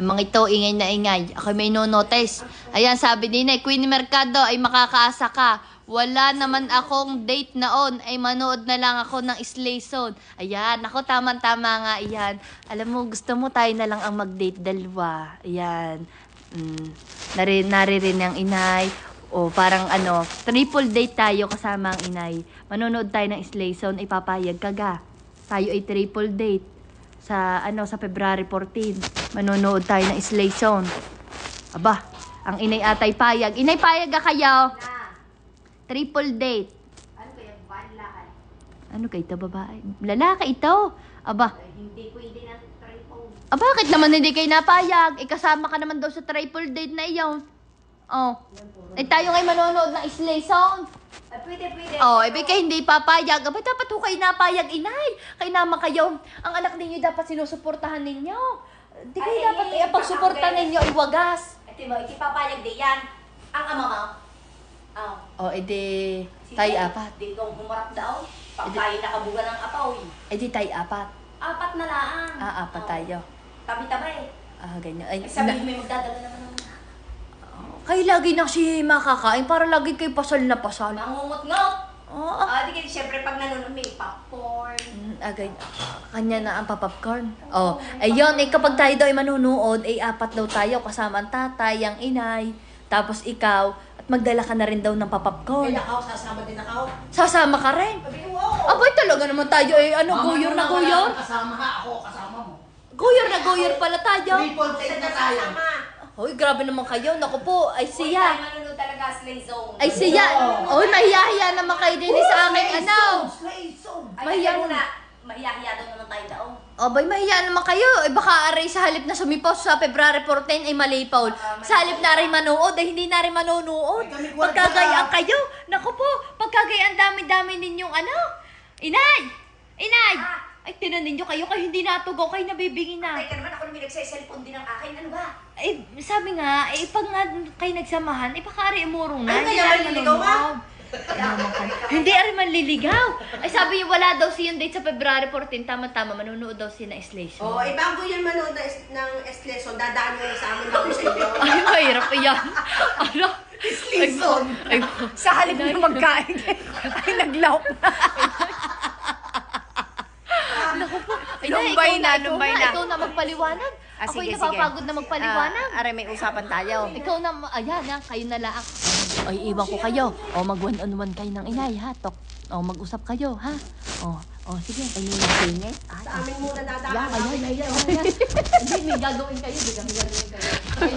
Ang mga ito, ingay na ingay. Ako may no-notice. Ayan, sabi ni Nay, Queen Mercado, ay makakaasa ka. Wala naman akong date naon, ay manood na lang ako ng Slay Zone. Ayan, ako tama-tama nga, ayan. Alam mo, gusto mo tayo na lang ang mag-date dalawa. Ayan. Mm, nari, naririn ang inay. O parang ano, triple date tayo kasama ang inay. Manonood tayo ng Slay Zone, ipapayag ka ga. Tayo ay triple date sa ano sa February 14. Manonood tayo ng Slay Zone. Aba, ang inay atay payag. Inay payag ka kayo. Na, Triple date. ano kaya banlakan? Ano kay ito babae? Lalaki ito. Aba, Ay, hindi pwede ng triple. ah, bakit naman hindi kayo napayag? Ikasama ka naman daw sa triple date na iyon. Oh. Eh tayo ngayon manonood ng Slay Zone. Ay, pwede, pwede. Oh, ibig kayo hindi papayag. Aba, dapat ho kayo napayag, inay. Kay naman kayo, ang anak ninyo dapat sinusuportahan ninyo. Di kayo Ay, dapat eh, ipagsuportahan bakit? ninyo ay wagas. Ito mo, ikipapayag di yan. Ang ama mo. Oh. Oh, edi Sige, tayo apat. Di kong humarap daw. Pag Edi- tayo nakabuga ng apaw. eh. Edi tayo apat. Apat na lang. Ah, apat Oh. tayo. Tabi-tabay. Ah, ganyan. Ay, Ay, sabi na- mo magdadala naman ng kayo lagi na si makakain para lagi kayo pasal na pasal. nangungot-ngot. Oo. Ah, di kayo, syempre pag nanonood may popcorn. Mm, agay, kanya na ang papapcorn. Oh, ayun, eh, kapag tayo daw ay manunood, ay apat daw tayo kasama ang tatay, ang inay, tapos ikaw, at magdala ka na rin daw ng papapcorn. May nakaw, sasama din nakaw. Sasama ka rin. Sabi, wow. Abay, talaga naman tayo eh, ano, Mama, guyor na kang Kasama ha, ako kasama mo. Guyor na guyor pala tayo. Triple take na tayo. Hoy, grabe naman kayo. Naku po, ay siya. tayo nanonood talaga Slay Zone. Ay siya. Oh, nahiyahiya naman kayo din sa aking ano. Slay zone. Ay, Mahiya mahiya muna. Mahiya-hiya daw naman tayo daw. Abay, mahiya naman kayo. Eh, baka aray sa halip na sumipaw sa February 14 ay malipaw. Sa halip na rin manood, ay hindi na rin manonood. Pagkagayaan kayo. Naku po, pagkagayaan dami-dami ninyong ano. Inay! Inay! Ah. Ay, tinan ninyo kayo, kayo hindi natugaw, kayo nabibingin na. Teka naman, ako naman nagsa-cellphone din ng akin. Ano ba? Eh, sabi nga, eh, pag nga kayo nagsamahan, eh, baka ari umurong na. Ay, Hindi kaya manliligaw ka? manonood. Ano? Hindi ari manliligaw. Ay, sabi niya, wala daw siyang date sa February 14. Tama-tama, manonood daw siya na Slation. Oh, eh bago yan manood ng, ng S-lesson, dadaan lang sa amin bago sa inyo. Ay, mahirap yan. Ano? Ay, Sa halip na magkain, ay naglaok na. ay, Lumbay na, ikaw lumbay na. na. Ikaw na magpaliwanag. Ah, Ako'y napapagod na magpaliwanag. Ah, aray, may usapan tayo. Ikaw na, ayan na, kayo na lang. Ay, iwan ko kayo. O, mag one on one kayo ng inay, ha? Tok. O, mag-usap kayo, ha? O, o, sige, kayo na singit. Sa amin muna dadaan. Yan, ayan, ayan. Hindi, may gagawin kayo. Hindi, may gagawin kayo. Ay,